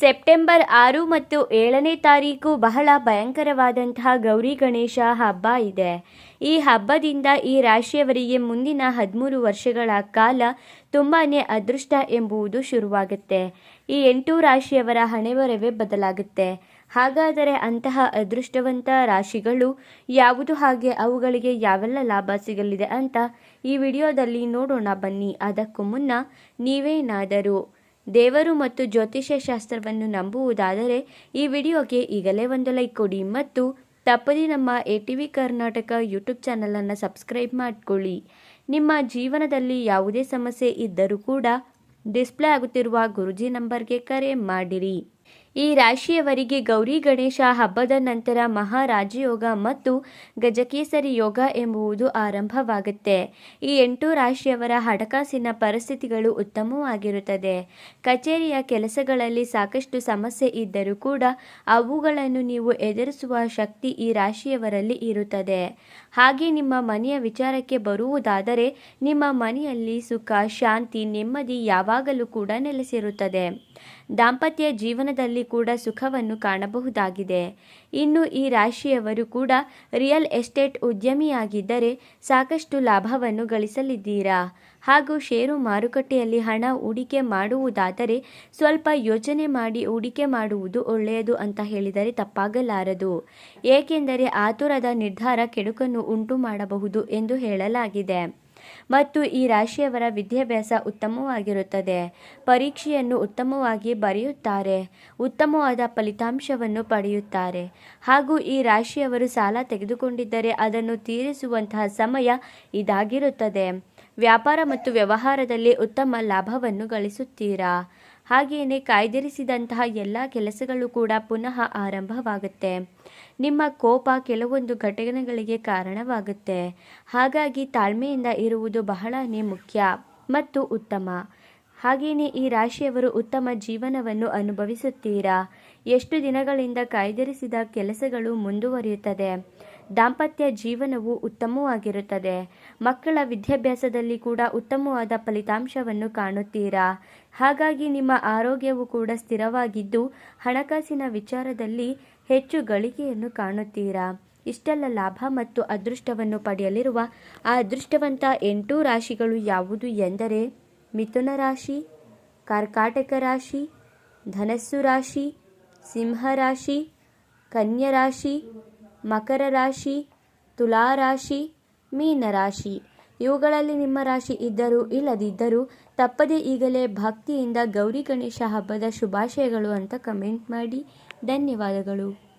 September ಆರು ಮತ್ತು ಏಳನೇ ತಾರೀಕು ಬಹಳ ಭಯಂಕರವಾದಂತಹ ಗೌರಿ ಗಣೇಶ ಹಬ್ಬ ಇದೆ. ಈ ಹಬ್ಬದಿಂದ ಈ ರಾಶಿಯವರಿಗೆ ಮುಂದಿನ ಹದಿಮೂರು ವರ್ಷಗಳ ಕಾಲ ತುಂಬಾ ಅದೃಷ್ಟ ಎಂಬುವುದು ಶುರುವಾಗುತ್ತೆ. ಈ ಎಂಟು ರಾಶಿಯವರ ಹಣೆವರವೇ ಬದಲಾಗುತ್ತೆ. ಹಾಗಾದರೆ ಅಂತಹ ಅದೃಷ್ಟವಂತ ರಾಶಿಗಳು ಯಾವುದು ಹಾಗೆ ಅವುಗಳಿಗೆ ಯಾವೆಲ್ಲ ಲಾಭ ಸಿಗಲಿದೆ ಅಂತ ಈ ವಿಡಿಯೋದಲ್ಲಿ ನೋಡೋಣ ಬನ್ನಿ. ಅದಕ್ಕೂ ಮುನ್ನ ನೀವೇನಾದರೂ ದೇವರು ಮತ್ತು ಜ್ಯೋತಿಷ್ಯ ಶಾಸ್ತ್ರವನ್ನು ನಂಬುವುದಾದರೆ ಈ ವಿಡಿಯೋಗೆ ಈಗಲೇ ಒಂದು ಲೈಕ್ ಕೊಡಿ ಮತ್ತು ತಪ್ಪದೇ ನಮ್ಮ A T V Karnataka YouTube ಚಾನಲನ್ನು ಸಬ್ಸ್ಕ್ರೈಬ್ ಮಾಡಿಕೊಳ್ಳಿ. ನಿಮ್ಮ ಜೀವನದಲ್ಲಿ ಯಾವುದೇ ಸಮಸ್ಯೆ ಇದ್ದರೂ ಕೂಡ ಡಿಸ್ಪ್ಲೇ ಆಗುತ್ತಿರುವ ಗುರುಜಿ ನಂಬರ್ಗೆ ಕರೆ ಮಾಡಿರಿ. ಈ ರಾಶಿಯವರಿಗೆ ಗೌರಿ ಗಣೇಶ ಹಬ್ಬದ ನಂತರ ಮಹಾರಾಜಯೋಗ ಮತ್ತು ಗಜಕೇಸರಿ ಯೋಗ ಎಂಬುವುದು ಆರಂಭವಾಗುತ್ತೆ. ಈ ಎಂಟು ರಾಶಿಯವರ ಹಣಕಾಸಿನ ಪರಿಸ್ಥಿತಿಗಳು ಉತ್ತಮವಾಗಿರುತ್ತದೆ. ಕಚೇರಿಯ ಕೆಲಸಗಳಲ್ಲಿ ಸಾಕಷ್ಟು ಸಮಸ್ಯೆ ಇದ್ದರೂ ಕೂಡ ಅವುಗಳನ್ನು ನೀವು ಎದುರಿಸುವ ಶಕ್ತಿ ಈ ರಾಶಿಯವರಲ್ಲಿ ಇರುತ್ತದೆ. ಹಾಗೆ ನಿಮ್ಮ ಮನೆಯ ವಿಚಾರಕ್ಕೆ ಬರುವುದಾದರೆ ನಿಮ್ಮ ಮನೆಯಲ್ಲಿ ಸುಖ, ಶಾಂತಿ, ನೆಮ್ಮದಿ ಯಾವಾಗಲೂ ಕೂಡ ನೆಲೆಸಿರುತ್ತದೆ. ದಾಂಪತ್ಯ ಜೀವನದಲ್ಲಿ ಕೂಡ ಸುಖವನ್ನು ಕಾಣಬಹುದಾಗಿದೆ. ಇನ್ನು ಈ ರಾಶಿಯವರು ಕೂಡ ರಿಯಲ್ ಎಸ್ಟೇಟ್ ಉದ್ಯಮಿಯಾಗಿದ್ದರೆ ಸಾಕಷ್ಟು ಲಾಭವನ್ನು ಗಳಿಸಲಿದ್ದೀರಾ? ಹಾಗೂ ಷೇರು ಮಾರುಕಟ್ಟೆಯಲ್ಲಿ ಹಣ ಹೂಡಿಕೆ ಮಾಡುವುದಾದರೆ ಸ್ವಲ್ಪ ಯೋಚನೆ ಮಾಡಿ ಹೂಡಿಕೆ ಮಾಡುವುದು ಒಳ್ಳೆಯದು ಅಂತ ಹೇಳಿದರೆ ತಪ್ಪಾಗಲಾರದು. ಏಕೆಂದರೆ ಆತುರದ ನಿರ್ಧಾರ ಕೆಡುಕನ್ನು ಉಂಟು ಮಾಡಬಹುದು ಎಂದು ಹೇಳಲಾಗಿದೆ. ಮತ್ತು ಈ ರಾಶಿಯವರ ವಿದ್ಯಾಭ್ಯಾಸ ಉತ್ತಮವಾಗಿರುತ್ತದೆ. ಪರೀಕ್ಷೆಯನ್ನು ಉತ್ತಮವಾಗಿ ಬರೆಯುತ್ತಾರೆ. ಉತ್ತಮವಾದ ಫಲಿತಾಂಶವನ್ನು ಪಡೆಯುತ್ತಾರೆ. ಹಾಗೂ ಈ ರಾಶಿಯವರು ಸಾಲ ತೆಗೆದುಕೊಂಡಿದ್ದರೆ ಅದನ್ನು ತೀರಿಸುವಂತಹ ಸಮಯ ಇದಾಗಿರುತ್ತದೆ. ವ್ಯಾಪಾರ ಮತ್ತು ವ್ಯವಹಾರದಲ್ಲಿ ಉತ್ತಮ ಲಾಭವನ್ನು ಗಳಿಸುತ್ತೀರಾ? ಹಾಗೆಯೇ ಕಾಯ್ದಿರಿಸಿದಂತಹ ಎಲ್ಲ ಕೆಲಸಗಳು ಕೂಡ ಪುನಃ ಆರಂಭವಾಗುತ್ತೆ. ನಿಮ್ಮ ಕೋಪ ಕೆಲವೊಂದು ಘಟನೆಗಳಿಗೆ ಕಾರಣವಾಗುತ್ತೆ. ಹಾಗಾಗಿ ತಾಳ್ಮೆಯಿಂದ ಇರುವುದು ಬಹಳನೇ ಮುಖ್ಯ ಮತ್ತು ಉತ್ತಮ. ಹಾಗೆಯೇ ಈ ರಾಶಿಯವರು ಉತ್ತಮ ಜೀವನವನ್ನು ಅನುಭವಿಸುತ್ತೀರಾ? ಎಷ್ಟು ದಿನಗಳಿಂದ ಕಾಯ್ದಿರಿಸಿದ ಕೆಲಸಗಳು ಮುಂದುವರಿಯುತ್ತದೆ? ದಾಂಪತ್ಯ ಜೀವನವು ಉತ್ತಮವಾಗಿರುತ್ತದೆ. ಮಕ್ಕಳ ವಿದ್ಯಾಭ್ಯಾಸದಲ್ಲಿ ಕೂಡ ಉತ್ತಮವಾದ ಫಲಿತಾಂಶವನ್ನು ಕಾಣುತ್ತೀರಾ? ಹಾಗಾಗಿ ನಿಮ್ಮ ಆರೋಗ್ಯವು ಕೂಡ ಸ್ಥಿರವಾಗಿದ್ದು, ಹಣಕಾಸಿನ ವಿಚಾರದಲ್ಲಿ ಹೆಚ್ಚು ಗಳಿಕೆಯನ್ನು ಕಾಣುತ್ತೀರಾ? ಇಷ್ಟೆಲ್ಲ ಲಾಭ ಮತ್ತು ಅದೃಷ್ಟವನ್ನು ಪಡೆಯಲಿರುವ ಆ ಅದೃಷ್ಟವಂತ ಎಂಟು ರಾಶಿಗಳು ಯಾವುದು ಎಂದರೆ ಮಿಥುನ ರಾಶಿ, ಕರ್ಕಾಟಕ ರಾಶಿ, ಧನಸ್ಸು ರಾಶಿ, ಸಿಂಹ ರಾಶಿ, ಕನ್ಯಾ ರಾಶಿ ಮಕರ ರಾಶಿ, ತುಲಾ ರಾಶಿ, ಮೀನ ರಾಶಿ. ಇವುಗಳಲ್ಲಿ ನಿಮ್ಮ ರಾಶಿ ಇದ್ದರೂ ಇಲ್ಲದಿದ್ದರೂ ತಪ್ಪದೇ ಈಗಲೇ ಭಕ್ತಿಯಿಂದ ಗೌರಿ ಗಣೇಶ ಹಬ್ಬದ ಶುಭಾಶಯಗಳು ಅಂತ ಕಮೆಂಟ್ ಮಾಡಿ. ಧನ್ಯವಾದಗಳು.